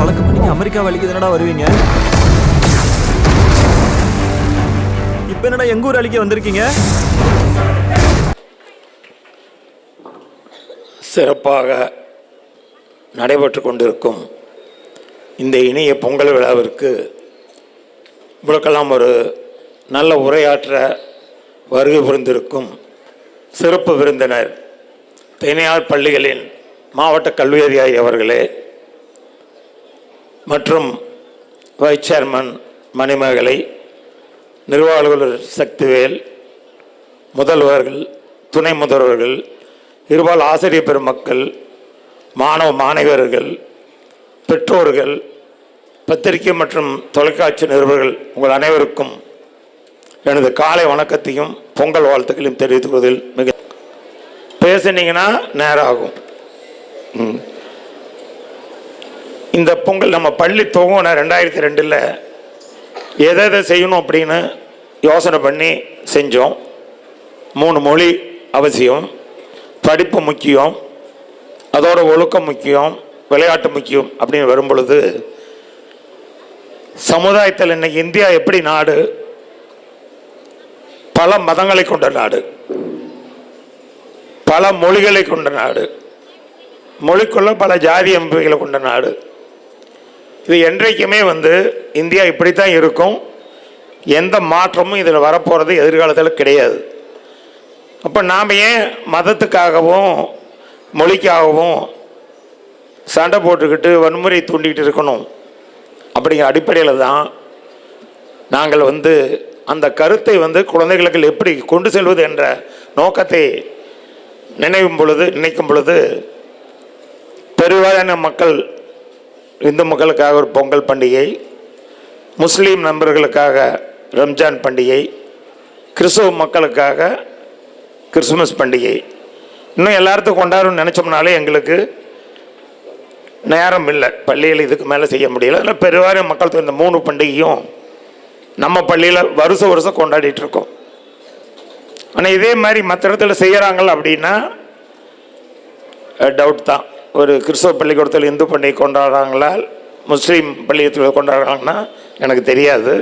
வழக்கம் பண்ணி அமெரிக்கா வழிக்கு தானடா வருவீங்க? இப்போ என்னடா எங்க ஊர் அழிக்க வந்திருக்கீங்க? சிறப்பாக நடைபெற்று கொண்டிருக்கும் இந்த இணைய பொங்கல் விழாவிற்கு இவ்வளோக்கெல்லாம் ஒரு நல்ல உரையாற்ற வருகை புரிந்திருக்கும் சிறப்பு விருந்தினர் தனியார் பள்ளிகளின் மாவட்ட கல்வி அதிகாரி அவர்களே மற்றும் வைஸ் சேர்மன் மணிமேகலை நிர்வாகர் சக்திவேல் முதல்வர்கள் துணை முதல்வர்கள் இருபால் ஆசிரியர் பெருமக்கள் மாணவ மாணவர்கள் பெற்றோர்கள் பத்திரிகை மற்றும் தொலைக்காட்சி நிருபர்கள் உங்கள் அனைவருக்கும் எனது காலை வணக்கத்தையும் பொங்கல் வாழ்த்துக்களையும் தெரிவித்துக்கொள்வதில் மிக பேசுனீங்கன்னா நேரம் ஆகும் ம். இந்த பொங்கல் நம்ம பள்ளி துவங்கின ரெண்டாயிரத்தி ரெண்டில் எதை எதை செய்யணும் அப்படின்னு யோசனை பண்ணி செஞ்சோம். மூணு மொழி அவசியம். படிப்பு முக்கியம். அதோட ஒழுக்கம் முக்கியம். விளையாட்டு முக்கியம் அப்படின்னு வரும் பொழுது சமுதாயத்தில் இன்னைக்கு இந்தியா எப்படி நாடு? பல மதங்களை கொண்ட நாடு. பல மொழிகளை கொண்ட நாடு. மொழிக்குள்ள பல ஜாதி அமைப்புகளை கொண்ட நாடு. இது என்றைக்குமே வந்து இந்தியா இப்படித்தான் இருக்கும். எந்த மாற்றமும் இதில் வரப்போகிறது எதிர்காலத்தில் கிடையாது. அப்போ நாம் ஏன் மதத்துக்காகவும் மொழிக்காகவும் சண்டை போட்டுக்கிட்டு வன்முறை தூண்டிக்கிட்டு இருக்கணும்? அப்படிங்கிற அடிப்படையில் தான் நாங்கள் வந்து அந்த கருத்தை வந்து குழந்தைகளுக்கு எப்படி கொண்டு செல்வது என்ற நோக்கத்தை நினைவும் பொழுது நினைக்கும் பொழுது பெருவாரியான மக்கள் இந்து மக்களுக்காக ஒரு பொங்கல் பண்டிகை முஸ்லீம் நண்பர்களுக்காக ரம்ஜான் பண்டிகை கிறிஸ்துவ மக்களுக்காக கிறிஸ்துமஸ் பண்டிகை. இன்னும் எல்லாத்துக்கும் கொண்டாடணும்னு நினச்சோம்னாலே எங்களுக்கு நேரம் இல்லை. பள்ளியில் இதுக்கு மேலே செய்ய முடியல. ஆனால் பெருவாரிய மக்கள் தொகை இந்த மூணு பண்டிகையும் நம்ம பள்ளியில் வருஷ வருஷம் கொண்டாடிட்டு இருக்கோம். ஆனால் இதே மாதிரி மற்ற இடத்துல செய்கிறாங்க அப்படின்னா டவுட் தான். ஒரு கிறிஸ்தவ பள்ளிக்கூடத்தில் இந்து பண்டிகை கொண்டாடுறாங்களா முஸ்லீம் பள்ளிக்கூடத்தில் கொண்டாடுறாங்கன்னா எனக்கு தெரியாது.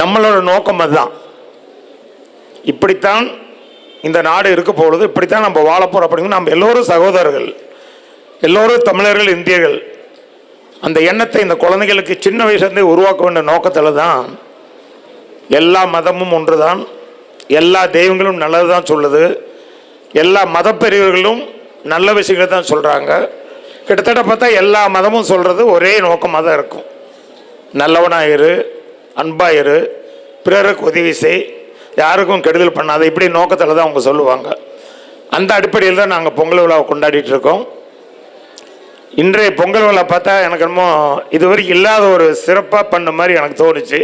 நம்மளோட நோக்கம் அதுதான். இப்படித்தான் இந்த நாடு இருக்க போகிறது இப்படித்தான் நம்ம வாழப்போகிறோம் அப்படிங்கிற அப்படிங்க நம்ம எல்லோரும் சகோதரர்கள் எல்லோரும் தமிழர்கள் இந்தியர்கள் அந்த எண்ணத்தை இந்த குழந்தைகளுக்கு சின்ன வயசுலேருந்தே உருவாக்க வேண்டிய நோக்கத்தில் தான் எல்லா மதமும் ஒன்று தான் எல்லா தெய்வங்களும் நல்லது தான் சொல்லுது. எல்லா மதப்பெரியவர்களும் நல்ல விஷயங்களை தான் சொல்கிறாங்க கிட்டத்தட்ட பார்த்தா எல்லா மதமும் சொல்கிறது ஒரே நோக்கமாக தான் இருக்கும். நல்லவனாக இரு அன்பாக இரு பிறருக்கு உதவி செய் யாருக்கும் கெடுதல் பண்ணாத இப்படி நோக்கத்தில் தான் அவங்க சொல்லுவாங்க. அந்த அடிப்படையில் தான் நாங்கள் பொங்கல் விழாவை கொண்டாடிட்டு இருக்கோம். இன்றைய பொங்கல் விழா பார்த்தா எனக்கு என்னமோ இதுவரைக்கும் இல்லாத ஒரு சிறப்பாக பண்ண மாதிரி எனக்கு தோணுச்சு.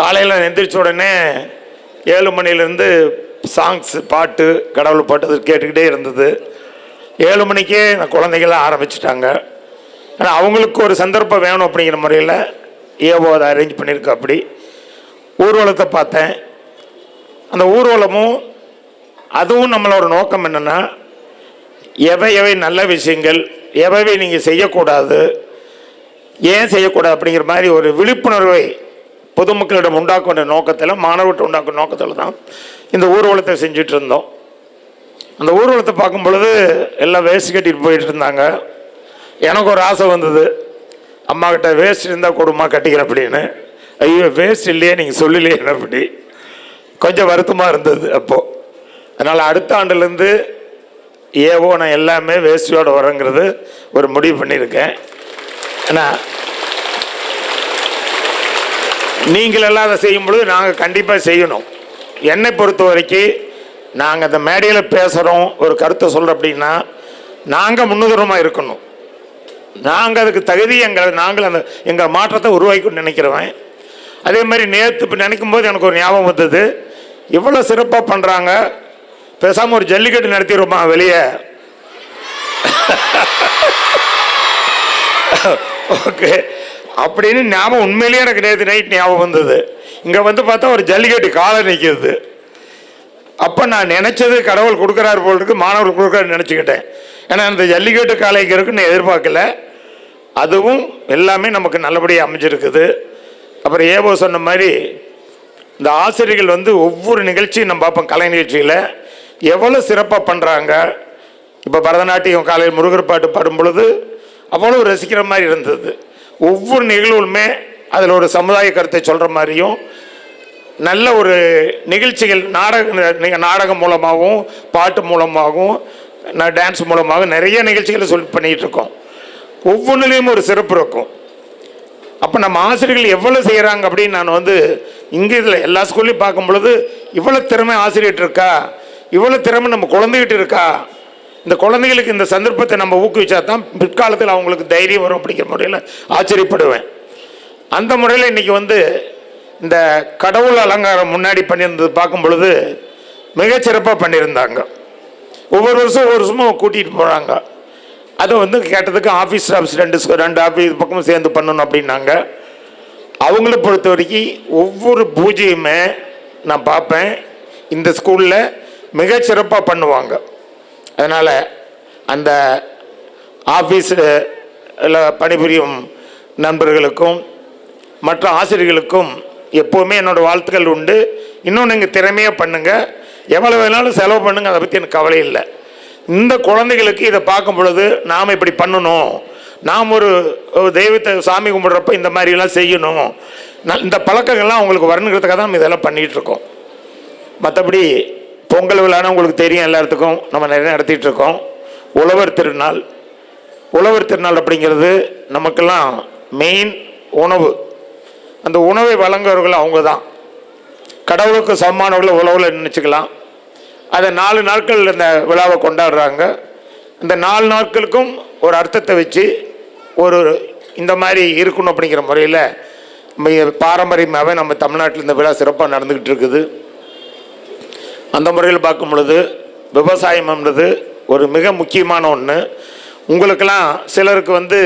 காலையில் எந்திரிச்ச உடனே ஏழு மணிலேருந்து சாங்ஸ் பாட்டு கடவுள் பாட்டு அது கேட்டுக்கிட்டே இருந்தது. ஏழு மணிக்கே நான் குழந்தைகள்லாம் ஆரம்பிச்சிட்டாங்க. ஆனால் அவங்களுக்கு ஒரு சந்தர்ப்பம் வேணும் அப்படிங்கிற முறையில் ஏவோ அதை அரேஞ்ச் பண்ணியிருக்க அப்படி. ஊர்வலத்தை பார்த்தேன். அந்த ஊர்வலமும் அதுவும் நம்மளோட நோக்கம் என்னென்னா எவை எவை நல்ல விஷயங்கள் எவை நீங்கள் செய்யக்கூடாது ஏன் செய்யக்கூடாது அப்படிங்கிற மாதிரி ஒரு விழிப்புணர்வை பொதுமக்களிடம் உண்டாக்க வேண்டிய நோக்கத்தில் மாணவர்கிட்ட உண்டாக்கும் நோக்கத்தில் தான் இந்த ஊர்வலத்தை செஞ்சுட்டு இருந்தோம் அந்த ஊர்வலத்தை பார்க்கும் பொழுது எல்லாம் வேஸ்ட் கட்டிட்டு போயிட்டு இருந்தாங்க எனக்கு ஒரு ஆசை வந்தது. அம்மா கிட்ட வேஸ்ட் இருந்தால் கொடுமா கட்டிக்கிறேன் அப்படின்னு ஐயோ வேஸ்ட் இல்லையே நீங்கள் சொல்லலையே அப்படி கொஞ்சம் வருத்தமாக இருந்தது அப்போது அதனால் அடுத்த ஆண்டுலேருந்து ஏவோ நான் எல்லாமே வேஸ்டியோடு வரேங்கிறது ஒரு முடிவு பண்ணியிருக்கேன். ஏன்னா நீங்களெல்லாம் அதை செய்யும் பொழுது நாங்கள் கண்டிப்பாக செய்யணும். என்னை பொறுத்த வரைக்கும் நாங்கள் அந்த மேடையில் பேசுகிறோம் ஒரு கருத்தை சொல்கிறோம் அப்படின்னா நாங்கள் முன்னுதாரணமாக இருக்கணும். நாங்கள் அதுக்கு தகுதி எங்களை நாங்கள் அந்த எங்கள் மாற்றத்தை உருவாக்கி நினைக்கிறவன். அதே மாதிரி நேற்று இப்போ நினைக்கும் போது எனக்கு ஒரு ஞாபகம் வந்தது. இவ்வளோ சிறப்பாக பண்ணுறாங்க பேசாமல் ஒரு ஜல்லிக்கட்டு நடத்திடுவோமா வெளியே? ஓகே அப்படின்னு ஞாபகம் உண்மையிலேயே எனக்கு நேற்று நைட் ஞாபகம் வந்தது. இங்கே வந்து பார்த்தா ஒரு ஜல்லிக்கட்டு காலை நிற்கிறது அப்போ நான் நினச்சது கடவுள் கொடுக்குறாரு போல் இருக்கு மாணவர்கள் கொடுக்குறாரு நினச்சிக்கிட்டேன். ஏன்னா இந்த ஜல்லிக்கட்டு காலைக்கு இருக்குன்னு எதிர்பார்க்கல. அதுவும் எல்லாமே நமக்கு நல்லபடியாக அமைஞ்சிருக்குது. அப்புறம் ஏவோ சொன்ன மாதிரி இந்த ஆசிரியர்கள் வந்து ஒவ்வொரு நிகழ்ச்சியும் நம்ம பார்ப்போம் கலை நிகழ்ச்சியில். எவ்வளோ சிறப்பாக பண்ணுறாங்க இப்போ பரதநாட்டியம் காலையில் முருகர் பாட்டு பாடும் பொழுது அவ்வளோ ரசிக்கிற மாதிரி இருந்தது. ஒவ்வொரு நிகழ்வுமே அதில் ஒரு சமுதாய கருத்தை சொல்கிற மாதிரியும் நல்ல ஒரு நிகழ்ச்சிகள் நாடக நாடகம் மூலமாகவும் பாட்டு மூலமாகவும் நான் டான்ஸ் மூலமாகவும் நிறைய நிகழ்ச்சிகளை சொல்லி பண்ணிகிட்ருக்கோம் ஒவ்வொன்றுலேயும் ஒரு சிறப்பு இருக்கும். அப்போ நம்ம ஆசிரியர்கள் எவ்வளோ செய்கிறாங்க அப்படின்னு நான் வந்து இங்கே இதில் எல்லா ஸ்கூல்லையும் பார்க்கும் பொழுது இவ்வளோ திறமை ஆசிரியர்கிட்ட இருக்கா? இவ்வளோ திறமை நம்ம குழந்தைகிட்ட இருக்கா? இந்த குழந்தைகளுக்கு இந்த சந்தர்ப்பத்தை நம்ம ஊக்குவிச்சா தான் பிற்காலத்தில் அவங்களுக்கு தைரியம் வரும் அப்படிங்கிற முறையில் ஆச்சரியப்படுவேன். அந்த முறையில் இன்றைக்கி வந்து இந்த கடவுள் அலங்காரம் முன்னாடி பண்ணியிருந்தது பார்க்கும் பொழுது மிகச்சிறப்பாக பண்ணியிருந்தாங்க. ஒவ்வொரு வருஷம் ஒவ்வொரு வருஷமும் கூட்டிகிட்டு போகிறாங்க அது வந்து கேட்டதுக்கு ஆஃபீஸ் ஸ்டாஃப்ஸ் ரெண்டு ரெண்டு ஆஃபீஸ் பக்கமும் சேர்ந்து பண்ணணும் அப்படின்னாங்க. அவங்கள பொறுத்த வரைக்கும் ஒவ்வொரு பூஜையுமே நான் பார்ப்பேன். இந்த ஸ்கூலில் மிகச்சிறப்பாக பண்ணுவாங்க. அதனால் அந்த ஆஃபீஸில் பணிபுரியும் நண்பர்களுக்கும் மற்ற ஆசிரியர்களுக்கும் எப்போவுமே என்னோட வாழ்த்துக்கள் உண்டு. இன்னும் நீங்கள் திறமையாக பண்ணுங்கள் எவ்வளோ வேணாலும் செலவு பண்ணுங்கள் அதை பற்றி எனக்கு கவலை இல்லை. இந்த குழந்தைகளுக்கு இதை பார்க்கும் பொழுது நாம் இப்படி பண்ணணும். நாம் ஒரு தெய்வத்தை சாமி கும்பிட்றப்ப இந்த மாதிரிலாம் செய்யணும். இந்த பழக்கங்கள்லாம் அவங்களுக்கு வரணுங்கிறதுக்காக தான் நம்ம இதெல்லாம் பண்ணிகிட்ருக்கோம். மற்றபடி பொங்கல் விழானா உங்களுக்கு தெரியும் எல்லாத்துக்கும். நம்ம நிறைய நடத்திட்டுருக்கோம் உழவர் திருநாள். உழவர் திருநாள் அப்படிங்கிறது நமக்கெல்லாம் மெயின் உணவு. அந்த உணவை வழங்குறவர்கள் அவங்க தான் கடவுளுக்கு சமமானவர்களை உழவில் நினச்சிக்கலாம். அதை நாலு நாட்கள் இந்த விழாவை கொண்டாடுறாங்க. இந்த நாலு நாட்களுக்கும் ஒரு அர்த்தத்தை வச்சு ஒரு இந்த மாதிரி இருக்கணும் அப்படிங்கிற முறையில் நம்ம பாரம்பரியமாகவே நம்ம தமிழ்நாட்டில் இந்த விழா சிறப்பாக நடந்துக்கிட்டு இருக்குது. அந்த முறையில் பார்க்கும் பொழுது விவசாயம்ன்றது ஒரு மிக முக்கியமான ஒன்று உங்களுக்கெல்லாம் சிலருக்கு வந்து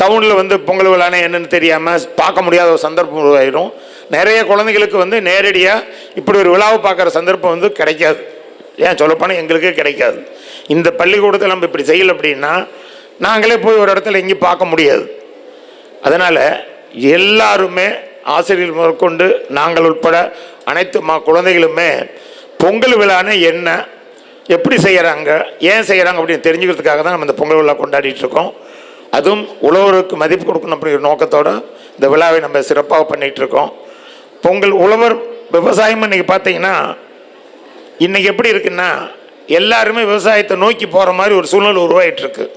டவுனில் வந்து பொங்கல் விழானே என்னன்னு தெரியாமல் பார்க்க முடியாத ஒரு சந்தர்ப்பம் உருவாயிடும் நிறைய குழந்தைகளுக்கு வந்து நேரடியாக இப்படி ஒரு விழாவை பார்க்குற சந்தர்ப்பம் வந்து கிடைக்காது. ஏன் சொல்லப்போனால் எங்களுக்கே கிடைக்காது. இந்த பள்ளிக்கூடத்தில் நம்ம இப்படி செய்யலை அப்படின்னா நாங்களே போய் ஒரு இடத்துல எங்கேயும் பார்க்க முடியாது. அதனால் எல்லாருமே ஆசிரியர் முதற்கொண்டு நாங்கள் உட்பட அனைத்து மா குழந்தைகளுமே பொங்கல் விழான்னு என்ன எப்படி செய்கிறாங்க ஏன் செய்கிறாங்க அப்படின்னு தெரிஞ்சுக்கிறதுக்காக தான் நம்ம இந்த பொங்கல் விழா கொண்டாடிட்டு இருக்கோம். அதுவும் உழவருக்கு மதிப்பு கொடுக்கணும் அப்படிங்கிற நோக்கத்தோட இந்த விழாவை நம்ம சிறப்பாக பண்ணிகிட்டு இருக்கோம் பொங்கல் உழவர் விவசாயம் இன்றைக்கி பார்த்தீங்கன்னா இன்றைக்கி எப்படி இருக்குன்னா எல்லாருமே விவசாயத்தை நோக்கி போகிற மாதிரி ஒரு சூழ்நிலை உருவாயிட்டுருக்கு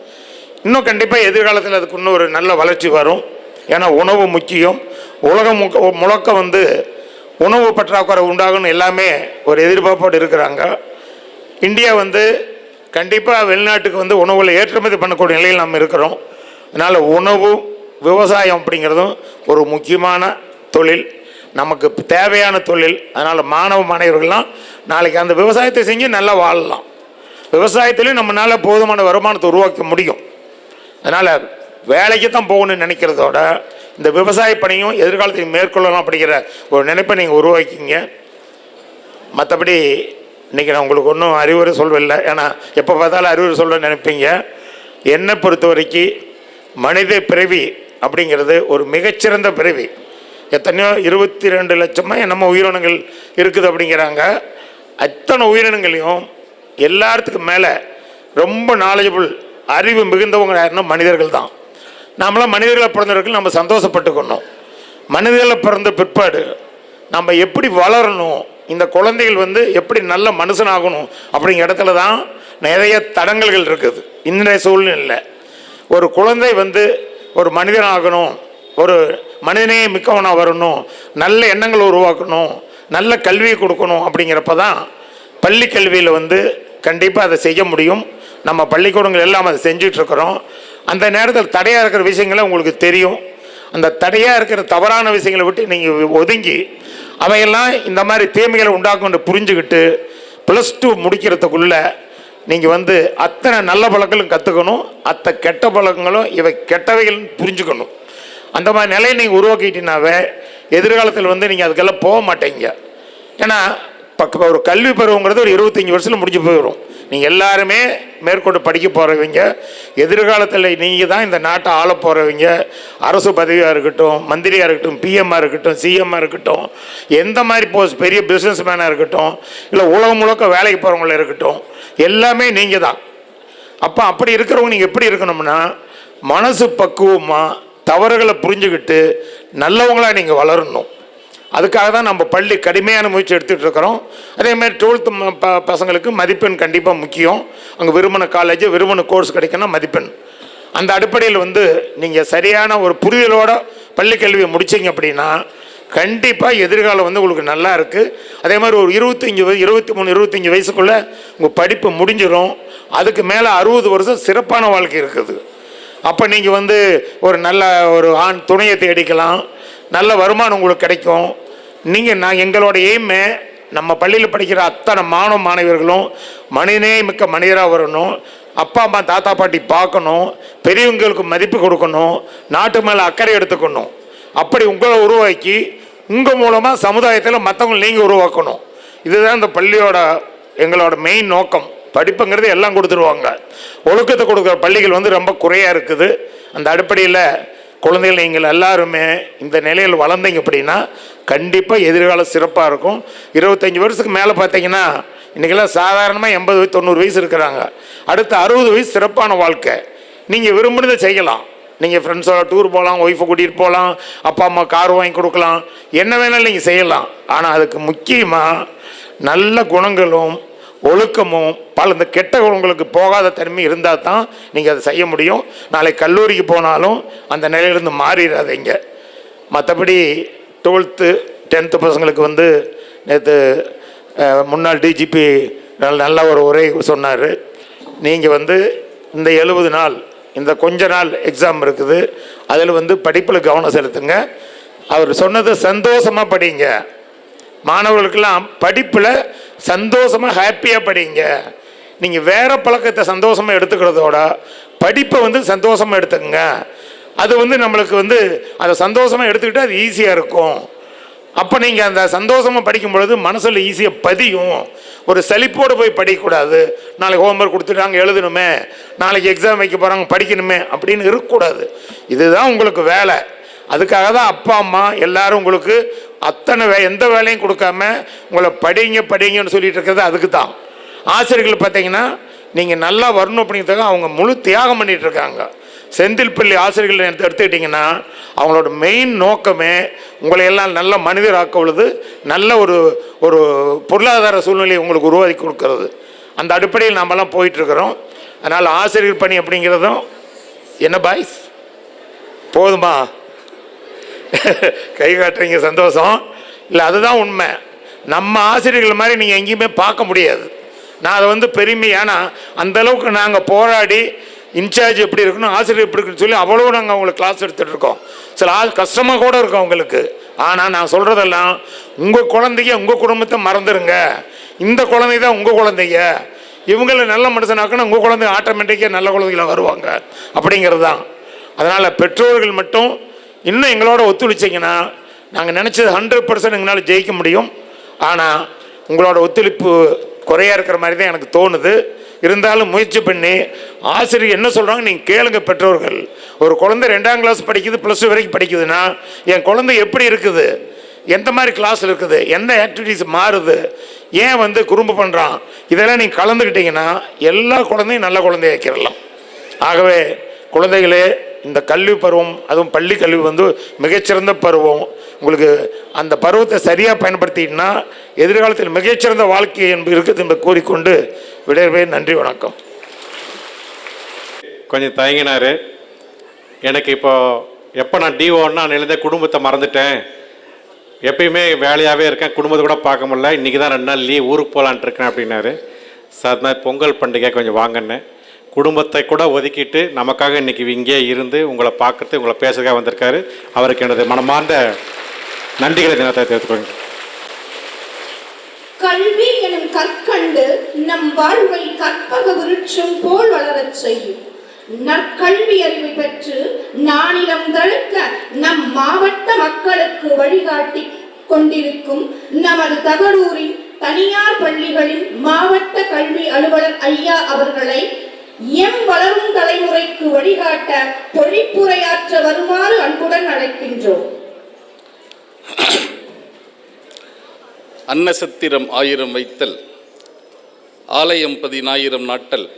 இன்னும் கண்டிப்பாக எதிர்காலத்தில் அதுக்கு இன்னும் ஒரு நல்ல வளர்ச்சி வரும். ஏன்னா உணவு முக்கியம். உலகம் முக்க- முழக்க வந்து உணவு பற்றாக்குறை உண்டாகும்னு எல்லாமே ஒரு எதிர்பார்ப்போடு இருக்கிறாங்க. இந்தியா வந்து கண்டிப்பாக வெளிநாட்டுக்கு வந்து உணவுகளை ஏற்றுமதி பண்ணக்கூடிய நிலையில் நம்ம இருக்கிறோம். அதனால் உணவு விவசாயம் அப்படிங்கிறதும் ஒரு முக்கியமான தொழில். நமக்கு தேவையான தொழில். அதனால் மாணவ மாணவர்கள்லாம் நாளைக்கு அந்த விவசாயத்தை செஞ்சு நல்லா வாழலாம். விவசாயத்துலேயும் நம்மளால் போதுமான வருமானத்தை உருவாக்க முடியும். அதனால் வேலைக்கு தான் போகணும்னு நினைக்கிறதோட இந்த விவசாய பணியும் எதிர்காலத்தில் மேற்கொள்ளலாம் அப்படிங்கிற ஒரு நினைப்பை நீங்கள் உருவாக்கிங்க. மற்றபடி இன்றைக்கி நான் உங்களுக்கு ஒன்றும் அறிவுரை சொல்வில்லை ஏன்னா எப்போ பார்த்தாலும் அறிவுரை சொல்ல நினைப்பீங்க. என்னை பொறுத்த வரைக்கும் மனித பிறவி அப்படிங்கிறது ஒரு மிகச்சிறந்த பிறவி. எத்தனையோ இருபத்தி ரெண்டு லட்சமாக என்னமோ உயிரினங்கள் இருக்குது அப்படிங்கிறாங்க. அத்தனை உயிரினங்களையும் எல்லாத்துக்கும் மேலே ரொம்ப நாலேஜபிள் அறிவு மிகுந்தவங்க யாருன்னா மனிதர்கள் தான். நாமெல்லாம் மனிதர்களை பிறந்தவர்கள் நம்ம சந்தோஷப்பட்டுக்கணும். மனிதர்களை பிறந்த பிற்பாடு நம்ம எப்படி வளரணும் இந்த குழந்தைகள் வந்து எப்படி நல்ல மனுஷனாகணும் அப்படிங்கிற இடத்துல தான் நிறைய தடங்கல்கள் இருக்குது. இன்றைய சூழ்நிலை ஒரு குழந்தை வந்து ஒரு மனிதனாகணும் ஒரு மனிதனே மிக்கவனாக வரணும் நல்ல எண்ணங்களை உருவாக்கணும் நல்ல கல்வியை கொடுக்கணும் அப்படிங்கிறப்ப தான் பள்ளி கல்வியில் வந்து கண்டிப்பாக அதை செய்ய முடியும். நம்ம பள்ளிக்கூடங்கள் எல்லாம் அதை செஞ்சிட்ருக்கிறோம் அந்த நேரத்தில் தடையாக இருக்கிற விஷயங்களை உங்களுக்கு தெரியும். அந்த தடையாக இருக்கிற தவறான விஷயங்களை விட்டு நீங்கள் ஒதுங்கி அவையெல்லாம் இந்த மாதிரி தீமைகளை உண்டாக்கும்னு புரிஞ்சுக்கிட்டு ப்ளஸ் டூ முடிக்கிறதுக்குள்ள நீங்கள் வந்து அத்தனை நல்ல பழக்கங்களும் கற்றுக்கணும் அத்தை கெட்ட பழக்கங்களும் இவை கெட்டவைகள் புரிஞ்சுக்கணும். அந்த மாதிரி நிலையை நீங்கள் உருவாக்கிட்டீங்கனாவே எதிர்காலத்தில் வந்து நீங்கள் அதுக்கெல்லாம் போக மாட்டீங்க. ஏன்னா பக்க ஒரு கல்வி பருவங்கிறது ஒரு இருபத்தஞ்சி வருஷத்தில் முடிஞ்சு போயிடும். நீங்கள் எல்லாருமே மேற்கொண்டு படிக்க போகிறவங்க எதிர்காலத்தில் நீங்கள் தான் இந்த நாட்டை ஆள போகிறவங்க அரசு பதவியாக இருக்கட்டும் மந்திரியாக இருக்கட்டும் பிஎம்மாக இருக்கட்டும் சிஎம்மாக இருக்கட்டும் எந்த மாதிரி போஸ்ட் பெரிய பிஸ்னஸ் மேனாக இருக்கட்டும் இல்லை உலகம் முழுக்க வேலைக்கு போகிறவங்கள இருக்கட்டும் எல்லாமே நீங்கள் தான். அப்போ அப்படி இருக்கிறவங்க நீங்கள் எப்படி இருக்கணும்னா மனசு பக்குவமாக தவறுகளை புரிஞ்சுக்கிட்டு நல்லவங்களாக நீங்கள் வளரணும். அதுக்காக தான் நம்ம பள்ளி கடுமையான முயற்சி எடுத்துகிட்டு இருக்கிறோம். அதே மாதிரி டுவெல்த்து ப பசங்களுக்கு மதிப்பெண் கண்டிப்பாக முக்கியம். அங்கே விரும்பின காலேஜ் விரும்பின கோர்ஸ் கிடைக்கணும் மதிப்பெண். அந்த அடிப்படையில் வந்து நீங்கள் சரியான ஒரு புரிதலோட பள்ளி கல்வியை முடிச்சீங்க அப்படின்னா கண்டிப்பாக எதிர்காலம் வந்து உங்களுக்கு நல்லா இருக்குது அதே மாதிரி ஒரு இருபத்தஞ்சி வயசு இருபத்தி மூணு இருபத்தஞ்சி வயசுக்குள்ளே உங்கள் படிப்பு முடிஞ்சிடும் அதுக்கு மேலே அறுபது வருஷம் சிறப்பான வாழ்க்கை இருக்குது. அப்போ நீங்கள் வந்து ஒரு நல்ல ஒரு ஆண் துணையை தேடிக்கலாம். நல்ல வருமானம் உங்களுக்கு கிடைக்கும். நீங்கள் நான் எங்களோட எய்மு நம்ம பள்ளியில் படிக்கிற அத்தனை மாணவ மாணவியர்களும் மனிதனே மிக்க மனிதராக வரணும். அப்பா அம்மா தாத்தா பாட்டி பார்க்கணும். பெரியவங்களுக்கு மதிப்பு கொடுக்கணும். நாட்டு மேலே அக்கறை எடுத்துக்கணும். அப்படி உங்களை உருவாக்கி உங்கள் மூலமாக சமுதாயத்தில் மற்றவங்களை நீங்கள் உருவாக்கணும். இதுதான் இந்த பள்ளியோட எங்களோட மெயின் நோக்கம். படிப்புங்கிறது எல்லாம் கொடுத்துருவாங்க. ஒழுக்கத்தை கொடுக்குற பள்ளிகள் வந்து ரொம்ப குறையாக இருக்குது. அந்த அடிப்படையில் குழந்தைகள் நீங்கள் எல்லாருமே இந்த நிலையில் வளர்ந்தீங்க அப்படின்னா கண்டிப்பாக எதிர்காலம் சிறப்பாக இருக்கும். இருபத்தஞ்சி வருஷத்துக்கு மேலே பார்த்தீங்கன்னா இன்றைக்கெல்லாம் சாதாரணமாக எண்பது வயசு தொண்ணூறு வயசு இருக்கிறாங்க. அடுத்த அறுபது வயசு சிறப்பான வாழ்க்கை. நீங்கள் விரும்புனதை செய்யலாம். நீங்கள் ஃப்ரெண்ட்ஸோட டூர் போகலாம் ஒய்ஃபை கூட்டிகிட்டு போகலாம் அப்பா அம்மா கார் வாங்கி கொடுக்கலாம். என்ன வேணாலும் நீங்கள் செய்யலாம். ஆனால் அதுக்கு முக்கியமாக நல்ல குணங்களும் ஒழுக்கமும் பல இந்த கெட்ட குணங்களுக்கு போகாத தன்மை இருந்தால் தான் நீங்கள் அதை செய்ய முடியும். நாளைக்கு கல்லூரிக்கு போனாலும் அந்த நிலையிலிருந்து மாறிடாதீங்க. மற்றபடி டுவெல்த்து டென்த்து பசங்களுக்கு வந்து நேற்று முன்னாள் டிஜிபி நல்ல நல்ல ஒரு உரை சொன்னார். நீங்கள் வந்து இந்த எழுபது நாள் இந்த கொஞ்ச நாள் எக்ஸாம் இருக்குது. அதில் வந்து படிப்பில் கவனம் செலுத்துங்க. அவர் சொன்னது சந்தோஷமாக படிங்க. மாணவர்களுக்கெல்லாம் படிப்பில் சந்தோஷமாக ஹாப்பியாக படிங்க. நீங்கள் வேறு பழக்கத்தை சந்தோஷமாக எடுத்துக்கிறதோட படிப்பை வந்து சந்தோஷமாக எடுத்துக்கங்க. அது வந்து நம்மளுக்கு வந்து அதை சந்தோஷமாக எடுத்துக்கிட்டால் அது ஈஸியாக இருக்கும். அப்போ நீங்கள் அந்த சந்தோஷமாக படிக்கும் பொழுது மனசில் ஈஸியாக பதியும். ஒரு சலிப்போடு போய் படிக்கக்கூடாது. நாளைக்கு ஹோம்ஒர்க் கொடுத்துட்டாங்க எழுதணுமே. நாளைக்கு எக்ஸாம் வைக்க போகிறாங்க படிக்கணுமே அப்படின்னு இருக்கக்கூடாது. இதுதான் உங்களுக்கு வேலை. அதுக்காக தான் அப்பா அம்மா எல்லாரும் உங்களுக்கு அத்தனை வே எந்த வேலையும் கொடுக்காம உங்களை படிங்க படிங்கன்னு சொல்லிட்டு இருக்கிறது அதுக்கு தான். ஆசிரியர்கள் பார்த்தீங்கன்னா நீங்கள் நல்லா வரணும் அப்படிங்கிறதுக்காக அவங்க முழு தியாகம் பண்ணிட்டு இருக்காங்க. செந்தில் பள்ளி ஆசிரியர்கள் எடுத்துக்கிட்டிங்கன்னா அவங்களோட மெயின் நோக்கமே உங்களை எல்லாம் நல்ல மனிதராக்க உள்ளது நல்ல ஒரு ஒரு பொருளாதார சூழ்நிலையை உங்களுக்கு உருவாக்கி கொடுக்கறது. அந்த அடிப்படையில் நாமெல்லாம் போயிட்டுருக்குறோம் அதனால் ஆசிரியர் பணி அப்படிங்கிறதும் என்ன பாய்ஸ் போதுமா? கை காட்டுறீங்க சந்தோஷம். இல்லை அதுதான் உண்மை. நம்ம ஆசிரியர்கள் மாதிரி நீங்கள் எங்கேயுமே பார்க்க முடியாது. நான் அதை வந்து பெருமை ஏன்னா அந்த அளவுக்கு நாங்கள் போராடி இன்சார்ஜ் எப்படி இருக்கணும் ஆசிரியர் எப்படி இருக்குன்னு சொல்லி அவ்வளோ நாங்கள் அவங்களுக்கு கிளாஸ் எடுத்துகிட்டு இருக்கோம். சில ஆள் கஷ்டமாக கூட இருக்கும் அவங்களுக்கு. ஆனால் நான் சொல்கிறதெல்லாம் உங்கள் குழந்தைய உங்கள் குடும்பத்தை மறந்துடுங்க இந்த குழந்தை தான் உங்கள் குழந்தைங்க. இவங்கள நல்ல மனுஷனாக்குன்னா உங்கள் குழந்தை ஆட்டோமேட்டிக்காக நல்ல குழந்தைகள வருவாங்க. அப்படிங்கிறது தான். அதனால் பெற்றோர்கள் மட்டும் இன்னும் எங்களோட ஒத்துழைச்சிங்கன்னா நாங்கள் நினச்சது ஹண்ட்ரட் பர்சன்ட் எங்களால் ஜெயிக்க முடியும். ஆனால் உங்களோட ஒத்துழைப்பு குறையாக இருக்கிற மாதிரி தான் எனக்கு தோணுது. இருந்தாலும் முயற்சி பண்ணி ஆசிரியர் என்ன சொல்கிறாங்க நீங்கள் கேளுங்க பெற்றோர்கள். ஒரு குழந்தை ரெண்டாம் கிளாஸ் படிக்குது ப்ளஸ் டூ வரைக்கும் படிக்குதுன்னா என் குழந்தை எப்படி இருக்குது? எந்த மாதிரி கிளாஸில் இருக்குது? எந்த ஆக்டிவிட்டீஸ் மாறுது? ஏன் வந்து குறும்பு பண்ணுறான் இதெல்லாம் நீங்கள் கலந்துக்கிட்டிங்கன்னா எல்லா குழந்தையும் நல்ல குழந்தைய வைக்கிறலாம் ஆகவே குழந்தைகளே இந்த கல்வி பருவம் அதுவும் பள்ளி கல்வி வந்து மிகச்சிறந்த பருவம். உங்களுக்கு அந்த பருவத்தை சரியாக பயன்படுத்தினா எதிர்காலத்தில் மிகச்சிறந்த வாழ்க்கை என்பது இருக்குது என்று கூறிக்கொண்டு விடையவே நன்றி வணக்கம். கொஞ்சம் தயங்கினார். எனக்கு இப்போ எப்போ நான் டிஓன்னா எழுந்த குடும்பத்தை மறந்துட்டேன். எப்பயுமே வேலையாகவே இருக்கேன். குடும்பத்தை கூட பார்க்க முடியல. இன்றைக்கி தான் ரெண்டு நாள் லீவ் ஊருக்கு போகலான்ட்டு இருக்கேன் அப்படின்னாரு. சார் நான் பொங்கல் பண்டிகை கொஞ்சம் வாங்கினேன் குடும்பத்தை கூட ஒதுக்கிட்டு நமக்காக இன்றைக்கி இங்கே இருந்து உங்களை பார்க்குறது உங்களை பேசுறதுக்காக வந்திருக்காரு. அவருக்கு எனது மனமார்ந்த நன்றிகளை தினத்தை தெரிவித்துக்கொள்கிறேன். கல்வி எனும் கற்கண்டு நம் வாழ்வை கற்பக விருட்சம் போல் வளரச் செய்யும். நற்கல்வி அறிவை பெற்று நானிலம் தழுக்க நம் மாவட்ட மக்களுக்கு வழிகாட்டி கொண்டிருக்கும் நமது தகடூரின் தனியார் பள்ளிகளின் மாவட்ட கல்வி அலுவலர் ஐயா அவர்களை எம் வளரும் தலைமுறைக்கு வழிகாட்ட பொழிப்புரையாற்ற வருமாறு அன்புடன் அழைக்கின்றோம். அன்னசத்திரம் ஆயிரம் வைத்தல் ஆலயம் பதினாயிரம் நாட்டல்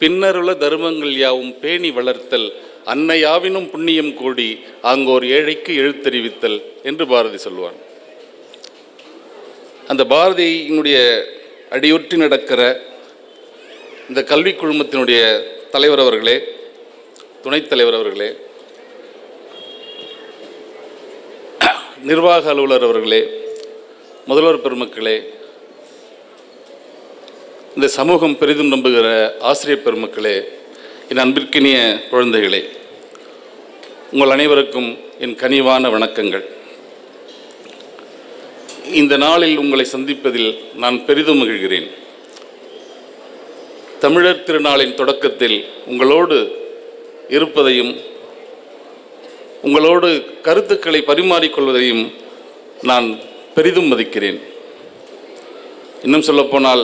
பின்னருள தருமங்கள் யாவும் பேணி வளர்த்தல் அன்னையாவினும் புண்ணியம் கூடி அங்கோர் ஏழைக்கு எழுத்தறிவித்தல் என்று பாரதி சொல்வான். அந்த பாரதியினுடைய அடியொற்றி நடக்கிற இந்த கல்வி குழுமத்தினுடைய தலைவர் அவர்களே துணைத் தலைவர் அவர்களே நிர்வாக அலுவலர் அவர்களே முதல்வர் பெருமக்களே இந்த சமூகம் பெரிதும் நம்புகிற ஆசிரியர் பெருமக்களே என் அன்பிற்கினிய குழந்தைகளே உங்கள் அனைவருக்கும் என் கனிவான வணக்கங்கள். இந்த நாளில் உங்களை சந்திப்பதில் நான் பெரிதும் மகிழ்கிறேன். தமிழர் திருநாளின் தொடக்கத்தில் உங்களோடு இருப்பதையும் உங்களோடு கருத்துக்களை பரிமாறிக்கொள்வதையும் நான் பெரிதும் மதிக்கிறேன். இன்னும் சொல்லப்போனால்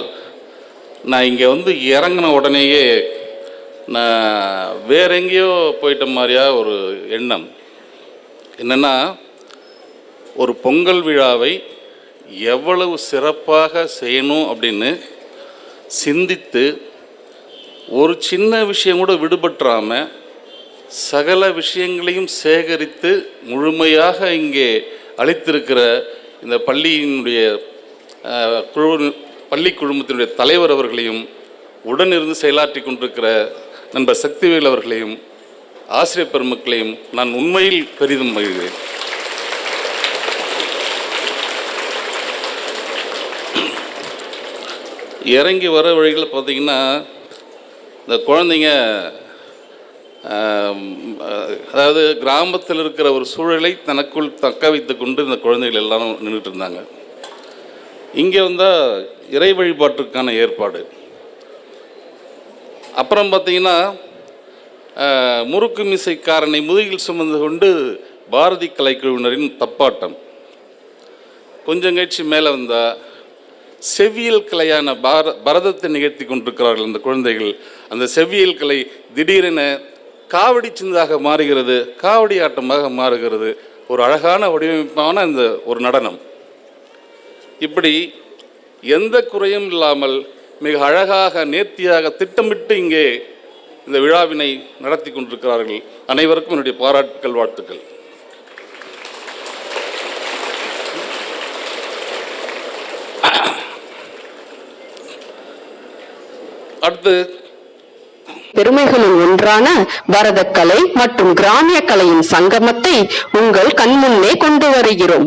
நான் இங்கே வந்து இறங்கின உடனேயே நான் வேற எங்கேயோ போயிட்ட மாதிரியா ஒரு எண்ணம். என்னென்னா ஒரு பொங்கல் விழாவை எவ்வளவு சிறப்பாக செய்யணும் அப்படின்னு சிந்தித்து ஒரு சின்ன விஷயம் கூட விடுபட்டுறாம சகல விஷயங்களையும் சேகரித்து முழுமையாக இங்கே அளித்திருக்கிற இந்த பள்ளியினுடைய குழு பள்ளி குழுமத்தினுடைய தலைவர் அவர்களையும் உடனிருந்து செயலாற்றி கொண்டிருக்கிற நண்பர் சக்திவேல் அவர்களையும் ஆசிரியர் பெருமக்களையும் நான் உண்மையில் பெரிதும் மகிழ்கிறேன். இறங்கி வர வழிகளில் பார்த்தீங்கன்னா இந்த குழந்தைங்க அதாவது கிராமத்தில் இருக்கிற ஒரு சூழலை தனக்குள் தக்க வைத்து கொண்டு இந்த குழந்தைகள் எல்லாரும் நின்றுட்டு இருந்தாங்க. இங்கே வந்தால் இறை வழிபாட்டுக்கான ஏற்பாடு. அப்புறம் பார்த்தீங்கன்னா முறுக்கு மிசைக்காரனை முதுகில் சுமந்து கொண்டு பாரதி கலைக்குழுவினரின் தப்பாட்டம். கொஞ்சம் கழிச்சு மேலே வந்தால் செவ்வியல் கலையான பார பரதத்தை நிகழ்த்தி கொண்டிருக்கிறார்கள் அந்த குழந்தைகள். அந்த செவ்வியல் கலை திடீரென காவடி சிந்தாக மாறுகிறது காவடி ஆட்டமாக மாறுகிறது. ஒரு அழகான வடிவமைப்பான இந்த ஒரு நடனம். இப்படி எந்த குறையும் இல்லாமல் மிக அழகாக நேர்த்தியாக திட்டமிட்டு இங்கே இந்த விழாவினை நடத்தி கொண்டிருக்கிறார்கள். அனைவருக்கும் என்னுடைய பாராட்டுக்கள் வாழ்த்துக்கள். அடுத்து பெருமைகளில் ஒன்றான பரதக்கலை மற்றும் கிராமிய கலையின் சங்கமத்தை உங்கள் கண்முன்னே கொண்டு வருகிறோம்.